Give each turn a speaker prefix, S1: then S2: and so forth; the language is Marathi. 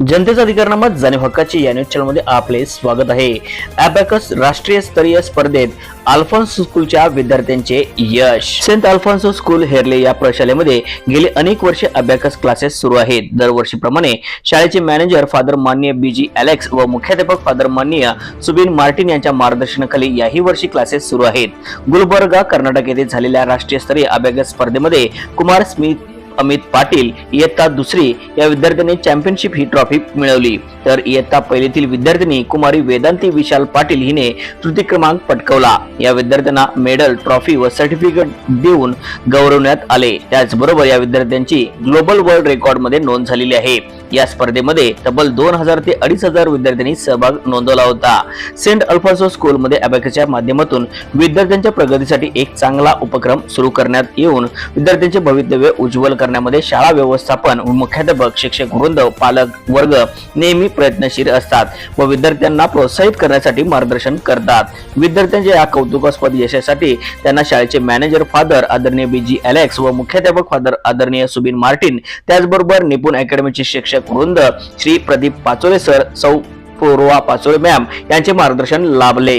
S1: जनतेचा अधिकारनामा जाणीव हक्काची या न्यूज चॅनलमध्ये आपले स्वागत आहे. अॅबॅकस राष्ट्रीय स्तरीय स्पर्धेत अल्फॉन्स स्कूलच्या विद्यार्थ्यांचे यश. सेंट अल्फॉन्सो स्कूल हेरले या प्रशालेमध्ये गेले अनेक वर्षे अबॅकस क्लासेस सुरू आहेत. दरवर्षीप्रमाणे शाळेचे मॅनेजर फादर मान्य बीजी अलेक्स व मुख्याध्यापक फादर मान्य सुबिन मार्टिन यांच्या मार्गदर्शनाखाली याही वर्षी क्लासेस सुरू आहेत. गुलबर्गा कर्नाटक येथे झालेल्या राष्ट्रीय स्तरीय अबॅकस स्पर्धेमध्ये कुमार स्मिथ अमित पाटील इयत्ता दुसरी या विद्यार्थ्यांनी चॅम्पियनशिप ही ट्रॉफी मिळवली. तर इयत्ता पहिलीतील विद्यार्थिनी कुमारी वेदांती विशाल पाटील हिने तृतीय क्रमांक पटकवला. या विद्यार्थ्यांना मेडल ट्रॉफी व सर्टिफिकेट देऊन गौरवण्यात आले. त्याचबरोबर या विद्यार्थ्यांची ग्लोबल वर्ल्ड रेकॉर्डमध्ये नोंद झालेली आहे. या स्पर्धेमध्ये तब्बल दोन हजार ते अडीच हजार विद्यार्थ्यांनी सहभाग नोंदवला होता. सेंट अल्फान्सो स्कूलमध्ये अभ्यासाच्या माध्यमातून विद्यार्थ्यांच्या प्रगतीसाठी एक चांगला उपक्रम सुरू करण्यात येऊन विद्यार्थ्यांचे भवितव्य उज्ज्वल करण्यामध्ये शाळा व्यवस्थापन व मुख्याध्यापक शिक्षक वृंद पालक वर्ग नेहमी प्रयत्नशील असतात व विद्यार्थ्यांना प्रोत्साहित करण्यासाठी मार्गदर्शन करतात. विद्यार्थ्यांच्या या कौतुकास्पद यशासाठी त्यांना शाळेचे मॅनेजर फादर आदरणीय बीजी अलेक्स व मुख्याध्यापक फादर आदरणीय सुबिन मार्टिन त्याचबरोबर निपुण अकॅडमीचे शिक्षक वृंद श्री प्रदीप पाचोळे सर सौ पूर्वा पाचोळे मॅम यांचे मार्गदर्शन लाभले.